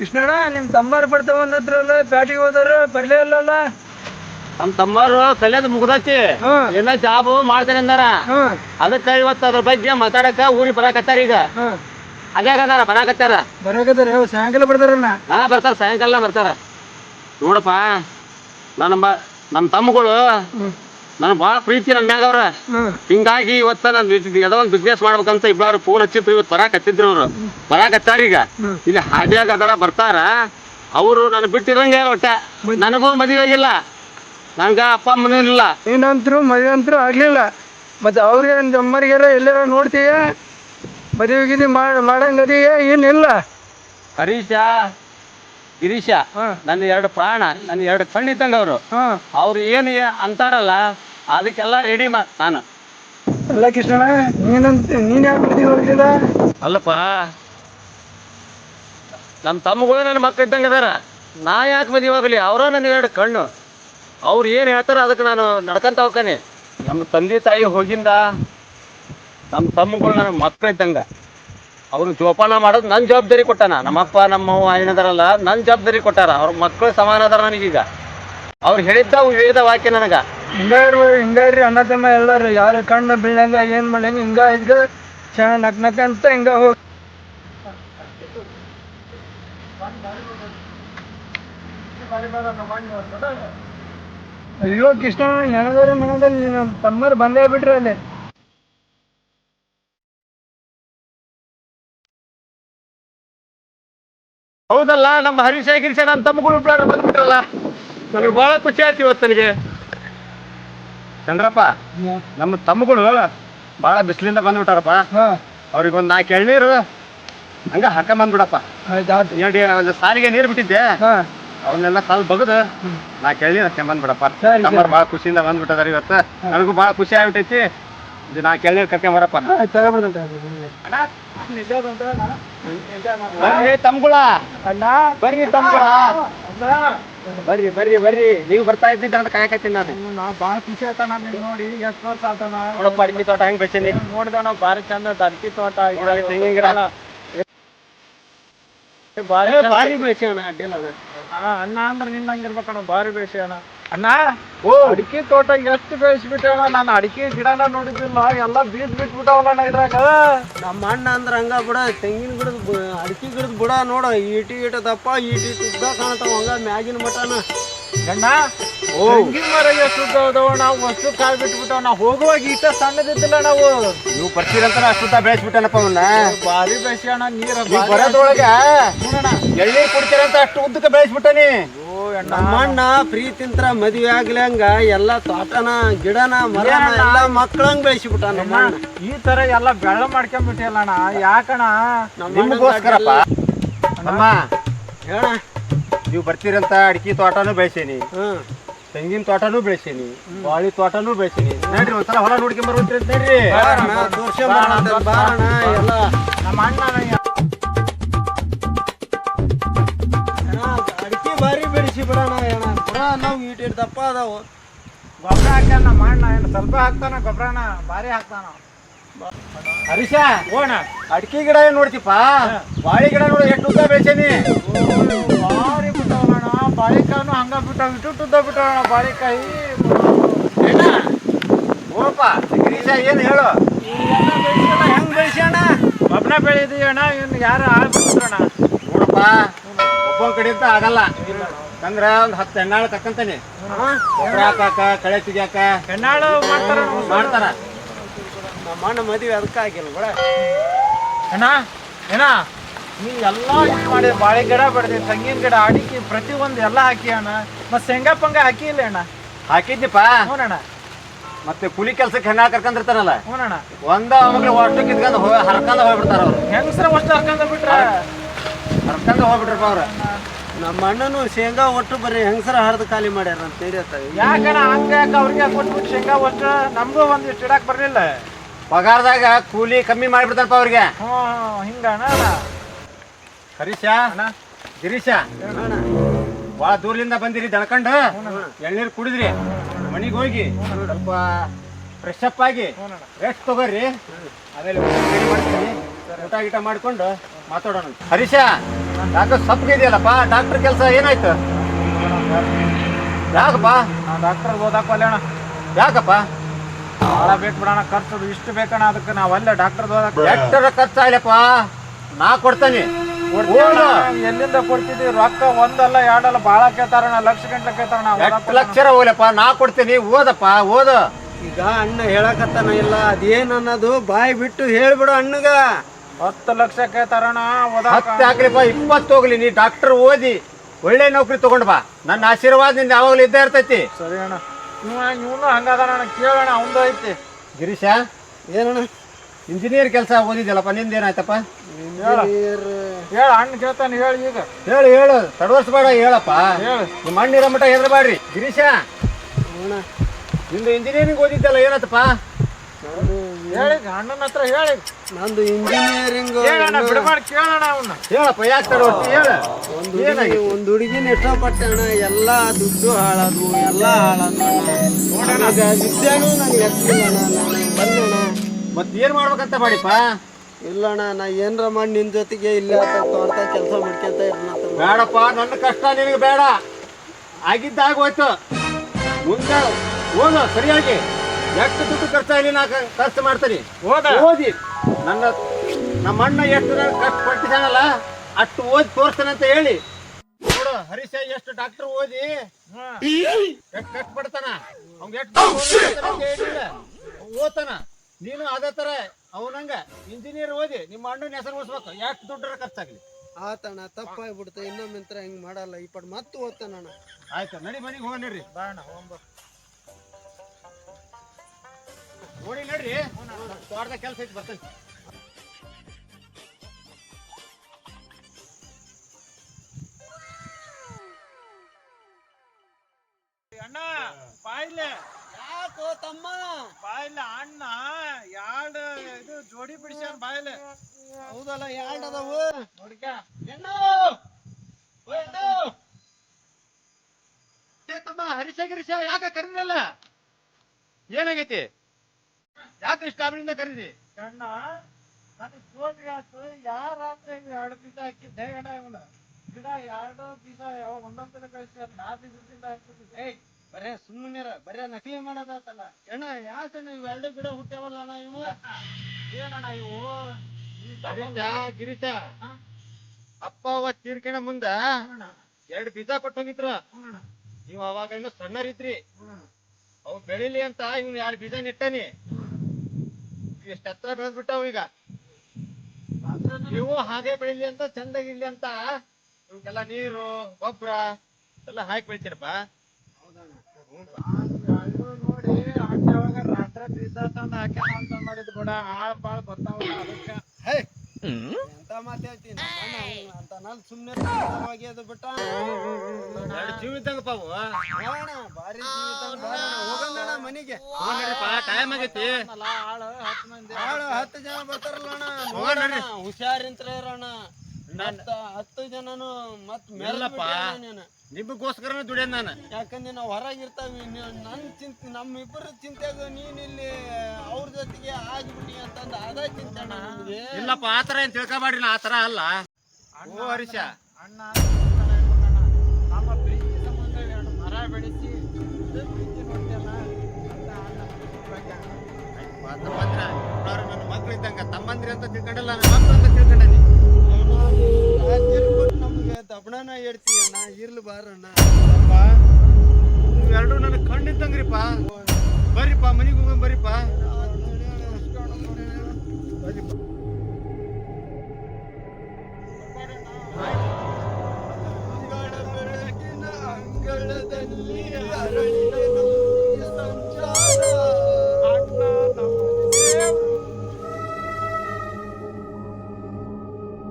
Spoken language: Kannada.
ಕೃಷ್ಣಣ್ಣ ನಿಮ್ ತಮ್ಮಾರ್ ಬರ್ತಾವ ಅಂದ್ರಲ್ಲ ಪ್ಯಾಟಿಗೆ ಹೋದಾರ ಬರ್ಲೇ ಇಲ್ಲಲ್ಲ. ನಮ್ ತಮ್ಮರು ಕಲ್ಯಾದ ಮುಗ್ದೈತಿ ಹ್ಮ್. ಎಲ್ಲ ಜಾಬ್ ಮಾಡ್ತಾರೆ ಅಂದಾರ. ಹ್ಮ್ ಅದಕ್ಕ ಇವತ್ತ ಅದ್ರ ಬಗ್ಗೆ ಮಾತಾಡಕ ಊರಿಗೆ ಬರಾಕತ್ತಾರ ಈಗ. ಹ್ಮ್ ಅದೇ ಅದಾರ ಬರಾಕತ್ತಾರ. ಬರಾಕತ್ತಾರ ಯಾವ ಸಾಯಂಕಾಲ ಬರ್ತಾರ ಹಾ ಬರ್ತಾರ ಸಾಯಂಕಾಲ ಬರ್ತಾರ. ನೋಡಪ್ಪ ನನ್ನ ಮ ನಮ್ಮ ತಮ್ಮಗಳು ಹ್ಮ್. ನನ್ ಭಾಳ ಪ್ರೀತಿ ನನ್ನ ಮ್ಯಾಗ ಅವ್ರ. ಹಿಂಗಾಗಿ ಇವತ್ತ ನಾನು ಯಾವುದೋ ಒಂದು ಬಿಸ್ನೆಸ್ ಮಾಡ್ಬೇಕಂತ ಇಬ್ಬರು ಫೋನ್ ಹಚ್ಚಿತ್ತು ಇವತ್ತು ಬರಾಕತ್ತಿದ್ರು ಅವ್ರು. ಬರಾಕತ್ತಾರ ಈಗ. ಇಲ್ಲಿ ಹಾದಿಯಾಗ ಅದರ ಬರ್ತಾರ. ಅವರು ನಾನು ಬಿಟ್ಟಿರಂಗೆ ಒಟ್ಟ. ನನಗೂ ಮದುವೆ ಆಗಿಲ್ಲ. ನಂಗ ಅಪ್ಪ ಅಮ್ಮನೂ ಇಲ್ಲ. ಏನಂತರು ಮದುವೆ ಅಂತರು ಆಗ್ಲಿಲ್ಲ. ಮತ್ತೆ ಅವ್ರಿಗೆ ಅಮ್ಮರಿಗೆ ಎಲ್ಲಾರ ನೋಡ್ತೀಯ? ಮದುವೆ ಗಿದಿ ಮಾಡ ಮಾಡಂಗದೀಯ? ಏನಿಲ್ಲ. ಹರೀಶ ಗಿರೀಶ ನನ್ನ ಎರಡು ಪ್ರಾಣ ನನ್ನ ಎರಡು ಕಣ್ಣಿದ್ದಂಗ ಅವರು ಅವ್ರು ಏನು ಅಂತಾರಲ್ಲ ಅದಕ್ಕೆಲ್ಲ ರೆಡಿ ಮಾ ನಾನು. ಅಲ್ಲ ಕೃಷ್ಣಣ್ಣ ನೀನಂತ ನೀನ್ ಯಾಕೆ ಮದುವೆ ಹೋಗಿದ ಅಲ್ಲಪ್ಪ ನಮ್ಮ ತಮ್ಮಗಳು ನನ್ನ ಮಕ್ಕಳು ಇದ್ದಂಗೆ ಅದಾರ. ನಾ ಯಾಕೆ ಮದುವೆ ಹೋಗಲಿ ಅವರ ನನ್ನ ಎರಡು ಕಣ್ಣು. ಅವ್ರು ಏನು ಹೇಳ್ತಾರ ಅದಕ್ಕೆ ನಾನು ನಡ್ಕಂತ ಹೋಗ್ತಾನೆ. ನಮ್ಮ ತಂದೆ ತಾಯಿ ಹೋಗಿಂದ ನಮ್ಮ ತಮ್ಮಗಳು ನನ್ನ ಮಕ್ಕಳು ಇದ್ದಂಗೆ. ಅವ್ರು ಜೋಪಾನ ಮಾಡೋದು ನನ್ನ ಜವಾಬ್ದಾರಿ ಕೊಟ್ಟಾನ. ನಮ್ಮಪ್ಪ ನಮ್ಮವ್ವ ಏನದಾರಲ್ಲ ನನ್ನ ಜವಾಬ್ದಾರಿ ಕೊಟ್ಟಾರ. ಅವ್ರ ಮಕ್ಕಳು ಸಮಾನ ಅದಾರ ನನಗೀಗ. ಅವ್ರು ಹೇಳಿದ್ದ ವೇದ ವಾಕ್ಯ ನನಗೆ. ಹಿಂಗಾರು ಹಿಂಗಾರಿ ಅಣ್ಣ ತಮ್ಮ ಎಲ್ಲಾರು. ಯಾರ ಕಣ್ಣು ಬೀಳಂಗ, ಏನ್ ಮಾಡಂಗ ಹಿಂಗ ಇದ್ಗ ಚೆನ್ನಾಗಿ ನಕ್ ನಕ್ ಅಂತ ಹಿಂಗ ಹೋಗಿ ಅಯ್ಯೋ, ಕೃಷ್ಣ ನೆನದವ್ರ ಮನದಲ್ಲಿ ನಮ್ಮ ತಮ್ಮರು ಬಂದೇ ಬಿಟ್ರಿ ಅಲ್ಲಿ. ಹೌದಲ್ಲ, ನಮ್ಮ ಹರೀಶ ಗಿರೀಶ ನನ್ನ ತಮ್ಮಗಳು ಬಂದ್ಬಿಟ್ರಲ್ಲ. ನನಗೆ ಭಾಳ ಖುಷಿ ಆಯ್ತು ಇವತ್ತು ನನಗೆ. ಚಂದ್ರಪ್ಪ ನಮ್ಮ ತಮ್ಮಗಳು ಭಾಳ ಬಿಸಿಲಿಂದ ಬಂದ್ಬಿಟ್ಟಾರಪ್ಪ. ಹಾ. ಅವ್ರಿಗೆ ಒಂದು ನಾಲ್ಕು ಎಳ್ನೀರು ಹಂಗ ಹಾಕೊಂಬಂದ್ಬಿಡಪ್ಪ ಬಂದ್ಬಿಡಪ್ಪ. ಆಯ್ತು ನೋಡಿ ಒಂದು ಸಾರಿಗೆ ನೀರು ಬಿಟ್ಟಿದ್ದೆ. ಅವನ್ನೆಲ್ಲ ಸ್ವಲ್ಪ ಬಗದು ನಾ ಕೇಳಿ ಹಾಕೊಂಬಂದ್ಬಿಡಪ್ಪ ಬಂದ್ಬಿಡಪ್ಪ. ತಮ್ಮರು ಭಾಳ ಖುಷಿಯಿಂದ ಬಂದ್ಬಿಟ್ಟದಾರ ಇವತ್ತು. ನನಗೂ ಭಾಳ ಖುಷಿ ಆಗ್ಬಿಟ್ಟೈತಿ. ಇದು ನಾ ಕೇಳಿ ಕರ್ಕೊಂಬರಪ್ಪ ತಮ್ಗುಳ ಅಣ್ಣ ಬರ್ರಿ ತಮ್ಗುಳ ಬರ್ರಿ ಬರ್ರಿ ಬರ್ರಿ. ನೀವು ಬರ್ತಾ ಇದ್ದಿದ್ದ ಅಂತ ಕಾಯಕತ್ತೀನಿ ನಾನು. ನಾ ಭಾಳ ಖುಷಿ ಆಯ್ತಣ್ಣ ನಿನ್ ನೋಡಿ. ಎಷ್ಟು ವರ್ಷ ಆತ ನೋಡಪ್ಪ ಅಡಿಕೆ ತೋಟ ಹೆಂಗ್ ಬೆಳೆಸೀನಿ ನಾವು ಭಾರಿ ಚಂದ ಅಡಿಕೆ ತೋಟ ತೆಂಗಿನ ಗಿಡ. ಭಾರಿ ಏ, ಭಾರಿ ಬೆಳೆಸೋಣ ಅಡ್ಡಿಲ್ಲ ಅದ. ಅಣ್ಣ ಅಣ್ಣ ಅಂದ್ರೆ ನಿನ್ನ ಹಂಗಿರ್ಬೇಕಣ್ಣ ಭಾರಿ ಬೇಸಿ ಅಣ್ಣ. ಅಣ್ಣ ಓ. ಅಡಿಕೆ ತೋಟ ಎಷ್ಟು ಬೆಳೆಸ್ಬಿಟ್ಟವ ನಾನು ಅಡಿಕೆ ಗಿಡನ ನೋಡಿದ್ದಿಲ್ಲ ಎಲ್ಲ ಬೀಜ ಬಿಟ್ಬಿಟ್ಟವಣ್ಣ ಇದ್ರಾಗ. ನಮ್ಮ ಅಣ್ಣ ಅಂದ್ರ ಹಂಗ ಬಿಡ ತೆಂಗಿನ ಗಿಡದ ಅಡಿಕೆ ಗಿಡದ ಬುಡ ನೋಡ ಈಟಿ ಈಟ ದಪ್ಪ ಈಟಿ ಈಟ ಉದ್ದ ಕಾಣ್ತಾವ ಹಂಗ ಮ್ಯಾಗಿನ ಮಟನ ಅಣ್ಣ. ತೆಂಗಿನ ಮರ ಎಷ್ಟು ಉದ್ದವದವ ನಾವು ವಸ್ತು ಕಾಯಿ ಬಿಟ್ಬಿಟ್ಟವ ನಾವು ಹೋಗುವಾಗ ಈಟ ಸಣ್ಣದಿದ್ದಿಲ್ಲ ನಾವು. ನೀವು ಬರ್ತೀರಂತ ಅಷ್ಟುದ್ದ ಬೆಳೆಸ್ಬಿಟ್ಟನಪ್ಪ ಅವನ್ನ. ಭಾರಿ ಬೆಳೆಸಿ ಅಣ್ಣ ನೀರ ಬರೋದೊಳಗ ಎಳ್ಳಿ ಕುಡ್ತೀರಂತ ಅಷ್ಟು ಉದ್ದಕ್ಕೆ ಬೆಳೆಸ್ಬಿಟ್ಟನಿ ಅಣ್ಣ. ಪ್ರೀತಿಂತ್ರ ಮದ್ವೆ ಆಗ್ಲಂಗ ಎಲ್ಲ ತೋಟನ ಗಿಡನ ಮರನ ಎಲ್ಲ ಮಕ್ಕಳಂಗ್ ಬೆಳೆಸಿಬಿಟ್ಟ ನಮ್ಮ ಅಣ್ಣ ಈ ತರ ಎಲ್ಲ ಬೆಳ್ಳ ಮಾಡ್ಕೊಂಡ್ಬಿಟ್ಟಿಲ್ಲಣ್ಣ ಯಾಕಣ್ಣ? ನಮ್ಮ ನಿಮಗೋಸ್ಕರಪ್ಪ ಅಮ್ಮ. ಹೇಳ ನೀವು ಬರ್ತೀರಂತ ಅಡಿಕೆ ತೋಟನೂ ಬೆಳೆಸೀನಿ. ಹ್ಮ್ ತೆಂಗಿನ ತೋಟನೂ ಬೆಳೆಸೀನಿ. ಬಾಳಿ ತೋಟನೂ ಬೆಳೆಸೀನಿ. ನೋಡ್ರಿ ಒಂದ್ಸಲ ಹೊಲ ನೋಡ್ಕೊಂಡ್ ಬರ್ಬೇಕ್ರಿ ನೋಡ್ರಿ. ನಮ್ಮ ಅಣ್ಣ ಅಣ್ಣ, ಬಿಡೋಣ ಅಣ್ಣ ನಾವು ಈಟ್ ದಪ್ಪ ಅದಾವು. ಗೊಬ್ಬರ ಹಾಕ್ಯಾನ ನಮ್ಮ ಅಣ್ಣ ಏನು ಸ್ವಲ್ಪ ಹಾಕ್ತಾನ ಗೊಬ್ಬರನ ಭಾರಿ ಹಾಕ್ತಾನ. ಹರೀಶ ಓಣ ಅಡಿಕೆ ಗಿಡ ಏನ್ ನೋಡ್ತಿಪ್ಪ? ಬಾಳೆ ಗಿಡ ನೋಡಿ ಎಷ್ಟು ಉದ್ದ ಬೆಳೆಸೀನಿ? ಭಾರಿ ಬಿಟ್ಟವಣ ಬಾಳೆಕಾಯಿನೂ ಹಂಗ ಬಿಟ್ಟಾವ ಇಟ್ಟು ಉದ್ದ ಬಾಳೆಕಾಯಿ. ಬಾಳಿಕಾಯಿ ಓಪ ಗಿರೀಶ ಏನ್ ಹೇಳು? ಹೆಂಗ್ ಬೆಳೆಸ್ಯಾಣ ಒಬ್ಬನ ಬೆಳೆದಿ ಅಣ್ಣ ಇವ್ನು ಯಾರು ಆಗ್ಬಿಟ್ರಣ್ಣ ನೋಡಪ್ಪ ಒಬ್ಬ ಕಡೆಯಿಂದ ಆಗಲ್ಲ. ಅಂದ್ರ ಒಂದ್ ಹತ್ತು ಹೆಣ್ಣಾಳು ತಕ್ಕಂತಾನೆ ಗೊಬ್ಬರ ಹಾಕಾಕ ಕಳೆ ತೆಗಿಯಾಕ ಹೆಣ್ಣಾಳು ಮಾಡ್ತಾರ ಮಾಡ್ತಾರ. ನಮ್ಮ ಅಣ್ಣ ಮದುವೆ ಅದಕ್ಕೆ ಆಗಿಲ್ಲ ಬಿಡ. ಅಣ್ಣ ಏನ ನೀ ಎಲ್ಲ ಇದು ಮಾಡಿ ಬಾಳೆ ಗಿಡ ಬೆಳೆದಿ ತೆಂಗಿನ ಗಿಡ ಅಡಿಕೆ ಪ್ರತಿ ಒಂದು ಎಲ್ಲ ಹಾಕಿ ಅಣ್ಣ. ಮತ್ತೆ ಶೇಂಗಾ ಪಂಗ ಹಾಕಿ ಇಲ್ಲ ಅಣ್ಣ. ಹಾಕಿದ್ನಿಪ್ಪ? ಹ್ಞೂನಣ್ಣ ಮತ್ತೆ ಕೂಲಿ ಕೆಲ್ಸಕ್ಕೆ ಹೆಣ್ಣ ಕರ್ಕೊಂಡಿರ್ತಾರಲ್ಲ ಹ್ಞೂನಣ್ಣ ಒಂದ ಮಗಳು ಒಟ್ಟು ಕಿತ್ಕೊಂಡು ಹೋಗಿ ಹರ್ಕೊಂಡ್ ಹೋಗ್ಬಿಡ್ತಾರ ಅವ್ರು. ಹೆಂಗಸ್ರ ಅಷ್ಟು ಹರ್ಕೊಂಡ ಬಿಟ್ರ? ಹರ್ಕೊಂಡ್ ಹೋಗ್ಬಿಟ್ರಪ್ಪ ಅವ್ರು. ನಮ್ಮ ಅಣ್ಣನು ಶೇಂಗಾ ಒಟ್ಟು ಬರೀ ಹೆಂಗಸರ ಹರಿದು ಖಾಲಿ ಮಾಡ್ಯಾರ ಅಂತ ತಿಳಿಯತ್ತ ಯಾಕನ ಹಂಗ ಯಾಕೆ ಅವ್ರಿಗೆ ಕೊಟ್ಬಿಟ್ಟು ಶೇಂಗಾ ಒಟ್ಟು ನಮಗೂ ಒಂದಿಷ್ಟು ಇಡಕ್ ಬರಲಿಲ್ಲ? ಪಗಾರದಾಗ ಕೂಲಿ ಕಮ್ಮಿ ಮಾಡಿಬಿಡ್ತಾರಪ್ಪ ಅವ್ರಿಗೆ. ಹ್ಞೂ ಹಿಂಗ ಅಣ್ಣ. ಹರೀಶ ಅಣ್ಣ. ಗಿರೀಶ ಭಾಳ ದೂರದಿಂದ ಬಂದಿರಿ ದಳ್ಕೊಂಡು ಎಳ್ನೀರು ಕುಡಿದ್ರಿ. ಮನೆಗೆ ಹೋಗಿ ಸ್ವಲ್ಪ ಫ್ರೆಶ್ ಅಪ್ ಆಗಿ ರೆಸ್ಟ್ ತಗೋರಿ. ಆಮೇಲೆ ಊಟ ಗೀಟ ಮಾಡ್ಕೊಂಡು ಮಾತಾಡೋಣ. ಹರೀಶ ಯಾಕೆ ಸಪ್ಪಗೆ ಇದೆಯಲ್ಲಪ್ಪ? ಡಾಕ್ಟರ್ ಕೆಲಸ ಏನಾಯ್ತು? ಯಾಕಪ್ಪ? ನಾ ಡಾಕ್ಟರ್ ಓದಾಕಲ್ಲ ಅಣ್ಣ. ಯಾಕಪ್ಪ? ಭಾಳ ಬೇಕು ಬಿಡೋಣ ಖರ್ಚು ಇಷ್ಟು ಬೇಕಣ್ಣ ಅದಕ್ಕೆ ನಾವು ಅಲ್ಲೇ ಡಾಕ್ಟರ್ ಓದಾಕ ಎಷ್ಟರ ಖರ್ಚಾಗ್ಲಪ್ಪ ನಾ ಕೊಡ್ತೇನೆ. ಎಲ್ಲಿಂದ ಕೊಡ್ತಿದ್ವಿ ರೊಕ್ಕ ಒಂದಲ್ಲ ಎರಡಲ್ಲ ಭಾಳ ಕೇಳ್ತಾರಣ್ಣ ಲಕ್ಷ ಗಂಟ್ಲೆ ಕೇಳ್ತಾರಣ್ಣ ಎಷ್ಟು ಲಕ್ಷರ ಹೋಗ್ಲಪ್ಪ? ನಾ ಕೊಡ್ತೀನಿ ಓದಪ್ಪ ಓದು. ಈಗ ಅಣ್ಣ ಹೇಳಕತ್ತಾನ ಇಲ್ಲ ಅದೇನು ಅನ್ನೋದು ಬಾಯಿ ಬಿಟ್ಟು ಹೇಳ್ಬಿಡು ಅಣ್ಣಗ. ಹತ್ತು ಲಕ್ಷಕ್ಕೆ ತರೋಣ ಹತ್ತು ಹಾಕ್ಲಿಪ್ಪ ಇಪ್ಪತ್ತು ಹೋಗ್ಲಿ. ನೀ ಡಾಕ್ಟರ್ ಓದಿ ಒಳ್ಳೆ ನೌಕರಿ ತಗೊಂಡ್ ಬಾ. ನನ್ನ ಆಶೀರ್ವಾದ ನಿಂದ ಯಾವಾಗಲೂ ಇದ್ದೇ ಇರ್ತೈತಿ. ಸರಿ ಅಣ್ಣ. ಇವ ಇವನು ಹಂಗದಾನ ಕೇಳೋಣ ಅವಂದು ಐತಿ. ಗಿರೀಶ ಏನಣ್ಣ? ಇಂಜಿನಿಯರ್ ಕೆಲಸ ಓದಿದ್ಯಲ್ಲಪ್ಪ ನಿಂದ ಏನಾಯ್ತಪ್ಪ? ಇಂಜಿನಿಯರ್ ಹೇಳ ಅಣ್ಣ ಕೇಳ್ತಾನೆ ಹೇಳಿ ಈಗ. ಹೇಳು ಹೇಳು. ತಡವರ್ಸ್ಬೇಡ ಹೇಳಪ್ಪ. ಹೇಳು. ನಿಮ್ಮ ಅಣ್ಣಿರೋ ಮಟ್ಟ ಹೆದರ್ಬೇಡ್ರಿ. ಗಿರೀಶ ಅಣ್ಣ ನಿಂದು ಇಂಜಿನಿಯರಿಂಗ್ ಓದಿದ್ದಲ್ಲ ಏನತ್ತಪ್ಪ ಹೇಳಿ ಅಣ್ಣನ ಹತ್ರ ಹೇಳಿ. ನಂದು ಇಂಜಿನಿಯರಿಂಗ್ ಹೇಳಣ್ಣ ಬಿಡಬಾರ್ದು ಕೇಳೋಣ ಅವನ್ನ ಹೇಳಪ್ಪ ಯಾಕೆ ತಡವರ್ಸಿ ಹೇಳ. ಒಂದು ಹುಡುಗಿ ಒಂದು ಹುಡುಗಿನ ಇಷ್ಟಪಟ್ಟೆ ಅಣ್ಣ ಎಲ್ಲ ದುಡ್ಡು ಹಾಳಾದ್ವು ಎಲ್ಲ ಹಾಳಾದ್ವು ನನಗೆ ವಿದ್ಯಾನು ನನಗೆ ಎತ್ತಿಲ್ಲ ಅಣ್ಣ ನಾನು ಬಂದಣ್ಣ ಮತ್ ಏನ್ ಮಾಡ್ಬೇಕಂತ ಮಾಡಿಪ್ಪ? ಇಲ್ಲಣ್ಣ ನಾ ಏನ್ರ ಮಾಡಿ ನಿನ್ ಜೊತೆಗೆ ಇಲ್ಲ ಅಂತ ಕೆಲಸ ಮಾಡ್ಕೊಂತ ಇರ್ನಂತ ಬೇಡಪ್ಪ ನನ್ನ ಕಷ್ಟ ನಿನಗೆ ಬೇಡ. ಆಗಿದ್ದಾಗೋಯ್ತು ಮುಂದೆ ಹೋದ ಸರಿಯಾಗಿ. ಎಷ್ಟು ದುಡ್ಡು ಖರ್ಚಾಗಲಿ ನಾ ಖರ್ಚು ಮಾಡ್ತೀನಿ ಹೋದ. ಓದಿ. ನನ್ನ ನಮ್ಮ ಅಣ್ಣ ಎಷ್ಟು ಖರ್ಚು ಕಷ್ಟಪಟ್ಟಿದ್ದಾನಲ್ಲ ಅಷ್ಟು ಓದಿ ತೋರಿಸ್ತಾನೆ ಅಂತ ಹೇಳಿ. ನೋಡು ಹರೀಶ ಎಷ್ಟು ಡಾಕ್ಟರ್ ಓದಿ. ಎಷ್ಟು ಕಷ್ಟಪಡ್ತಾನ ಅವ್ನ್ ಎಷ್ಟು ಓದ್ತಾನ. ನೀನು ಅದೇ ತರ ಅವನಂಗ ಇಂಜಿನಿಯರ್ ಓದಿ ನಿಮ್ಮ ಅಣ್ಣನ ಹೆಸರು ಉಳಿಸ್ಬೇಕು. ಎಷ್ಟು ದುಡ್ಡರ ಖರ್ಚಾಗ್ಲಿ? ಆತಣ್ಣ ತಪ್ಪಾಗ್ಬಿಡ್ತು. ಇನ್ನೊಮ್ಮೆ ಹಿಂಗ್ ಮಾಡಲ್ಲ. ಈ ಪಡ್ ಮತ್ತೆ ಓದ್ತಾನಣ್ಣ ಆಯ್ತು ನಡಿ ಮನೆಗೆ ಹೋಗಿ ನಡ್ರಿ ಬಾಣ ಹೋಗ್ಬ. ನೋಡಿ ನೋಡ್ರಿ. ತೋಟದ ಕೆಲಸ ಐತಿ ಬರ್ತೇನೆ. ಅಣ್ಣ ಬಾಯಿಲೆ ಯಾಕೋ ತಮ್ಮ? ಬಾಯಿಲ್ಲ ಅಣ್ಣ ಯಾರ್ಡ್ ಇದು ಜೋಡಿ ಬಿಡಿಸ್ಯಾನ ಬಾಯ್ಲೆ ಹೌದಲ್ಲ ಯಾರ್ಡ್ ಅದಾವು? ನೋಡ್ಕ. ತಮ್ಮ ಹರಿಶ ಗಿರಿಶ ಯಾಕ ಕರೀರಲ್ಲ ಏನಾಗೈತಿ? ಯಾಕೆ ಇಷ್ಟ ಅವರಿಂದ ಕರೀರಿ? ಕಣ್ಣ ನನಗೆ ಆಯ್ತು ಯಾರ ಎರಡು ಬೀಜ ಹಾಕಿದ್ದೆ ಅಣ್ಣ ಇವನ ಗಿಡ ಎರಡು ಬೀಜ ಯಾವ ಒಂದೊಂದ್ ದಿನ ನಾ ದಿವಸದಿಂದ ಹಾಕಿದ್ದೆ ಏಯ್ ಬರೇ ಸುಮ್ಮನಿರ ಬರೇ ನಕಲಿ ಮಾಡೋದಾತಲ್ಲ ಅಣ್ಣ ಯಾಕೆ ಇವೆರಡು ಗಿಡ ಹುಟ್ಟ್ಯಾವಲ್ಲ ಅಣ್ಣ ಇವು? ಏನಣ್ಣ ಇವು? ಗಿರೀಶ. ಗಿರೀಶ ಅಪ್ಪ ಅವ ತೀರ್ಕಣ ಮುಂದ ಎರಡು ಬೀಜ ಕೊಟ್ಟು ಹೋಗಿದ್ರು. ನೀವು ಅವಾಗ ಇನ್ನು ಸಣ್ಣರಿದ್ರಿ. ಅವು ಬೆಳಿಲಿ ಅಂತ ಇವ್ನು ಎರಡು ಬೀಜ ನೆಟ್ಟನಿ. ಎಷ್ಟು ಹತ್ರ ಬೆಳೆದ್ಬಿಟ್ಟಾವ ಈಗ? ನೀವು ಹಾಗೆ ಬೆಳಿಲಿ ಅಂತ, ಚಂದಾಗಿರ್ಲಿ ಅಂತ? ಇವಕ್ಕೆಲ್ಲ ನೀರು, ಗೊಬ್ಬರ, ಎಲ್ಲ ಹಾಕಿ ಬೆಳಿತೀರಪ್ಪ? ನೋಡಿ ರಾತ್ರಿ ಬೀಜ ತಂದು ಹಾಕ್ಯಾನ ಅಂತ ಮಾಡಿದ್ ಬಿಡ ಆಳ್ ಬಾಳ್ ಬರ್ತಾವ ಅದಕ್ಕೆ ಎಂತ ಮಾತು ಹೇಳ್ತೀನಿ ಅಂತ ನಾನು ಸುಮ್ಮನೆ ಅದು ಬಿಟ್ಟ ಎರಡು ಜೀವ ಇದ್ದಂಗಪ್ಪ ಅವು ಅಣ್ಣ ಭಾರಿ ಜೀವಿತ ಹೋಗಣ್ಣ ಮನೆಗೆ ಟೈಮ್ ಆಗೈತಿ. ಆಳು ಹತ್ತು ಮಂದಿ. ಆಳು ಹತ್ತು ಜನ ಬರ್ತಾರಲ್ಲ ಅಣ್ಣ. ಹೋಗೋಣ. ಹುಷಾರಿಂತ್ರ ಇರೋಣ. ಮತ್ತ ಹತ್ತು ಜನನು ಮತ್ ಮೇಲಪ್ಪ ನೀನು. ನಿಮಗೋಸ್ಕರನೇ ದುಡಿಯೋದ್ ನಾನು. ಯಾಕಂದ್ರೆ ನಾವು ಹೊರಗಿರ್ತಾವಿ ನನ್ನ ಚಿಂತೆ ನಮ್ಮಿಬ್ಬರ ಚಿಂತೆಗ ನೀನ್ ಇಲ್ಲಿ ಅವ್ರ ಜೊತೆಗೆ ಆಗ್ಬಿಡಿ ಅಂತಂದು ಅದ ಚಿಂತೆ ಇಲ್ಲಪ್ಪ ಆತರ ಏನ್ ತಿಳ್ಕೊಬೇಡ್ರಿ ನಾ ಆತರ ಅಲ್ಲ. ಓ ಹರೀಶ. ಅಣ್ಣ. ನಮ್ಮ ಪ್ರೀತಿ ಸಂಬಂಧ ಎರಡು ಮರ ಬೆಳೆಸಿ ಪ್ರೀತಿ ಅವ್ರು ನನ್ನ ಮಕ್ಳು ಇದ್ದಂಗ ತಮ್ಮಂದ್ರಿ ಅಂತ ತಿಳ್ಕೊಂಡಲ್ಲ ನನ್ನ ಮಕ್ಳು ಅಂತ ತಿಳ್ಕೊಂಡನಿ ಹೇಳ್ತೀವಿ ಅಣ್ಣ? ಇರ್ಲಿ ಬಾರಣ್ಣ. ನೀವೆರಡು ನನಗೆ ಕಣ್ಣಿದ್ದಂಗ್ರಿಪ್ಪ. ಬರ್ರಿಪ್ಪ ಮನೆಗೆ ಬರ್ರಿಪ್ಪ ಬರ್ರಿಪ್ಪ.